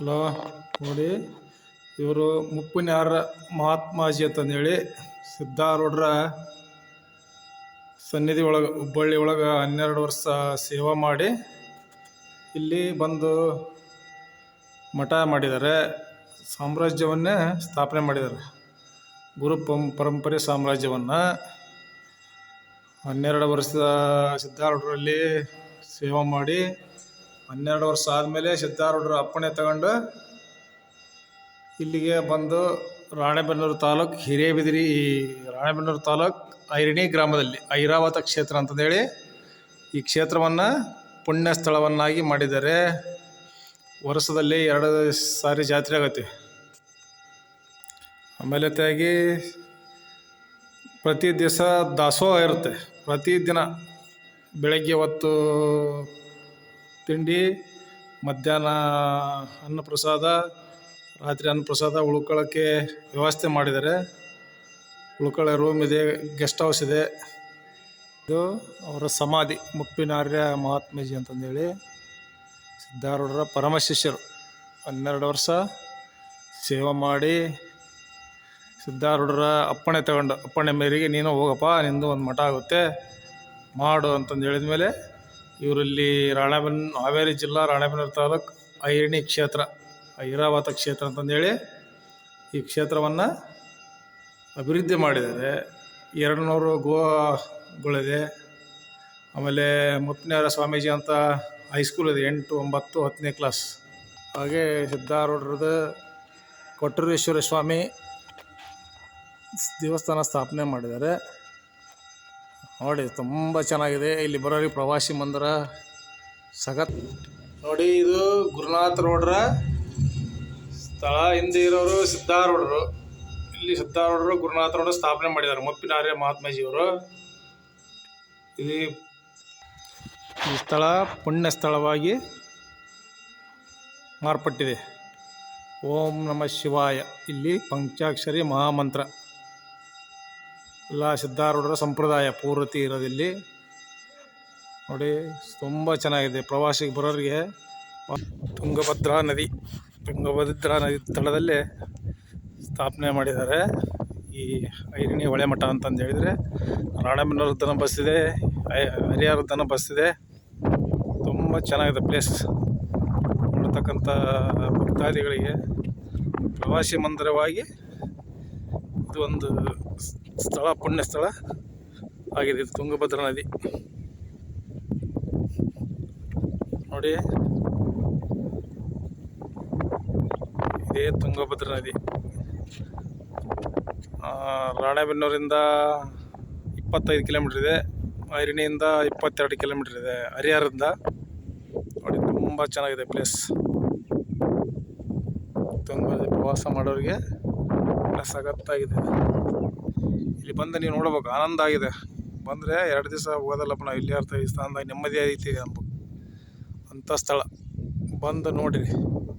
Hello, ನೋಡಿ. ಇವರು ಮುಪ್ಪಿನ್ಯಾರ ಮಹಾತ್ಮಾಜಿ ಅಂತಂದೇಳಿ ಸಿದ್ಧಾರೂಢರ ಸನ್ನಿಧಿ ಒಳಗೆ, ಹುಬ್ಬಳ್ಳಿ ಒಳಗೆ ಹನ್ನೆರಡು ವರ್ಷ ಸೇವಾ ಮಾಡಿ ಇಲ್ಲಿ ಬಂದು ಮಠ ಮಾಡಿದ್ದಾರೆ. ಸಾಮ್ರಾಜ್ಯವನ್ನೇ ಸ್ಥಾಪನೆ ಮಾಡಿದ್ದಾರೆ. ಗುರು ಪಂ, ಪರಂಪರೆ ಸಾಮ್ರಾಜ್ಯವನ್ನು. ಹನ್ನೆರಡು ವರ್ಷದ ಸಿದ್ಧಾರೂಢರಲ್ಲಿ ಸೇವಾ ಮಾಡಿ ಹನ್ನೆರಡು ವರ್ಷ ಆದಮೇಲೆ ಸಿದ್ಧಾರೂಢರ ಅಪ್ಪಣೆ ತಗೊಂಡು ಇಲ್ಲಿಗೆ ಬಂದು ರಾಣೆಬೆನ್ನೂರು ತಾಲೂಕು ಹಿರೇಬಿದಿರಿ ರಾಣೆಬೆನ್ನೂರು ತಾಲೂಕು ಐರಣಿ ಗ್ರಾಮದಲ್ಲಿ, ಐರಾವತ ಕ್ಷೇತ್ರ ಅಂತಂದೇಳಿ ಈ ಕ್ಷೇತ್ರವನ್ನು ಪುಣ್ಯ ಸ್ಥಳವನ್ನಾಗಿ ಮಾಡಿದ್ದಾರೆ. ವರ್ಷದಲ್ಲಿ ಎರಡು ಸಾರಿ ಜಾತ್ರೆ ಆಗತ್ತೆ. ಆಮೇಲೆ ತಾಗಿ ಪ್ರತಿ ದಿವಸ ದಾಸೋಹ ಇರುತ್ತೆ. ಪ್ರತಿದಿನ ಬೆಳಗ್ಗೆ ಹೊತ್ತು ತಿಂಡಿ, ಮಧ್ಯಾಹ್ನ ಅನ್ನಪ್ರಸಾದ, ರಾತ್ರಿ ಅನ್ನಪ್ರಸಾದ ಉಳ್ಕೊಳ್ಳೋಕ್ಕೆ ವ್ಯವಸ್ಥೆ ಮಾಡಿದ್ದಾರೆ. ಉಳ್ಕೊಳ್ಳೋ ರೂಮ್ ಇದೆ ಗೆಸ್ಟ್ ಹೌಸ್ ಇದೆ. ಇದು ಅವರ ಸಮಾಧಿ, ಮುಪ್ಪಿನಾರ್ಯ ಮಹಾತ್ಮೀಜಿ ಅಂತಂದೇಳಿ ಸಿದ್ಧಾರೂಢರ ಪರಮಶಿಷ್ಯರು ಹನ್ನೆರಡು ವರ್ಷ ಸೇವೆ ಮಾಡಿ ಸಿದ್ಧಾರೂಢರ ಅಪ್ಪಣೆ ತಗೊಂಡು, ಅಪ್ಪಣೆ ಮೇರೆಗೆ ನೀನು ಹೋಗಪ್ಪ, ನಿಂದು ಒಂದು ಮಠ ಆಗುತ್ತೆ, ಮಾಡು ಅಂತಂದು ಹೇಳಿದ ಮೇಲೆ ಇವರಲ್ಲಿ ರಾಣೆಬೆನ್, ಹಾವೇರಿ ಜಿಲ್ಲಾ ರಾಣೆಬೆನ್ನೂರು ತಾಲೂಕು ಐರಣಿ ಕ್ಷೇತ್ರ, ಐರಾವತ ಕ್ಷೇತ್ರ ಅಂತಂದೇಳಿ ಈ ಕ್ಷೇತ್ರವನ್ನು ಅಭಿವೃದ್ಧಿ ಮಾಡಿದ್ದಾರೆ. ಎರಡು ನೂರು ಗೋಗಳಿದೆ ಆಮೇಲೆ ಮುಪ್ಪಿನಾರ ಸ್ವಾಮೀಜಿ ಅಂತ ಹೈಸ್ಕೂಲ್ ಇದೆ, ಎಂಟು, ಒಂಬತ್ತು, ಹತ್ತನೇ ಕ್ಲಾಸ್ ಹಾಗೆ ಸಿದ್ಧಾರೂಢರದ ಕೊಟ್ಟೂರೇಶ್ವರ ಸ್ವಾಮಿ ದೇವಸ್ಥಾನ ಸ್ಥಾಪನೆ ಮಾಡಿದ್ದಾರೆ. ನೋಡಿ, ತುಂಬ ಚೆನ್ನಾಗಿದೆ. ಇಲ್ಲಿ ಬರೋರಿಗೆ ಪ್ರವಾಸಿ ಮಂದಿರ, ಸಖತ್. ನೋಡಿ, ಇದು ಗುರುನಾಥ ರೋಡ್ರ ಸ್ಥಳ. ಹಿಂದೆ ಇರೋರು ಸಿದ್ಧಾರೂಢರು. ಇಲ್ಲಿ ಸಿದ್ಧಾರೂಢರು ಗುರುನಾಥ ರೋಡ್ ಸ್ಥಾಪನೆ ಮಾಡಿದ್ದಾರೆ, ಮುಪ್ಪಿನಾರ್ಯ ಮಹಾತ್ಮಾಜಿಯವರು. ಇಲ್ಲಿ ಈ ಸ್ಥಳ ಪುಣ್ಯ ಸ್ಥಳವಾಗಿ ಮಾರ್ಪಟ್ಟಿದೆ. ಓಂ ನಮಃ ಶಿವಾಯ. ಇಲ್ಲಿ ಪಂಚಾಕ್ಷರಿ ಮಹಾಮಂತ್ರ. ಎಲ್ಲ ಸಿದ್ಧಾರೂಢರ ಸಂಪ್ರದಾಯ ಪೂರ್ತಿ ಇರೋದಿಲ್ಲಿ. ನೋಡಿ, ತುಂಬ ಚೆನ್ನಾಗಿದೆ. ಪ್ರವಾಸಿಗೆ ಬರೋರಿಗೆ ತುಂಗಭದ್ರಾ ನದಿ ತುಂಗಭದ್ರಾ ನದಿ ತಳದಲ್ಲೇ ಸ್ಥಾಪನೆ ಮಾಡಿದ್ದಾರೆ. ಈ ಐರಣಿ ಹೊಳೆ ಮಠ ಅಂತಂದು ಹೇಳಿದರೆ ರಾಣೆಬೆನ್ನೂರದ್ದನ ಬಸ್ ಇದೆ ಹರಿಹರ ಧನ ಬಸ್ ಇದೆ. ತುಂಬ ಚೆನ್ನಾಗಿದೆ ಪ್ಲೇಸ್ ನೋಡ್ತಕ್ಕಂಥ ಭಕ್ತಾದಿಗಳಿಗೆ ಪ್ರವಾಸಿ ಮಂದಿರವಾಗಿ ಇದು ಒಂದು ಸ್ಥಳ, ಪುಣ್ಯ ಸ್ಥಳ ಆಗಿದೆ. ಇದು ತುಂಗಭದ್ರಾ ನದಿ. ನೋಡಿ. ಇದೇ ತುಂಗಭದ್ರಾ ನದಿ. ರಾಣೆಬೆನ್ನೂರಿಂದ ಇಪ್ಪತ್ತೈದು ಕಿಲೋಮೀಟ್ರ್ ಇದೆ. ಐರಣಿಯಿಂದ ಇಪ್ಪತ್ತೆರಡು ಕಿಲೋಮೀಟ್ರ್ ಇದೆ. ಹರಿಹರದಿಂದ. ನೋಡಿ, ತುಂಬ ಚೆನ್ನಾಗಿದೆ ಪ್ಲೇಸ್. ತುಂಬ ಪ್ರವಾಸ ಮಾಡೋರಿಗೆ ಸಖತ್ತಾಗಿದೆ ಇಲ್ಲಿ ಬಂದು ನೀವು ನೋಡ್ಬೇಕು, ಆನಂದ ಆಗಿದೆ. ಬಂದರೆ ಎರಡು ದಿವಸ ಹೋಗೋದಲ್ಲಪ್ಪ ನಾವು ಇಲ್ಲೇ ಇರ್ತೀವಿ ಈ ಸ್ಥಾನದಾಗ ನೆಮ್ಮದಿ ಐತಿ ಅನ್ಬೇಕು ಅಂಥ ಸ್ಥಳ. ಬಂದು ನೋಡಿರಿ.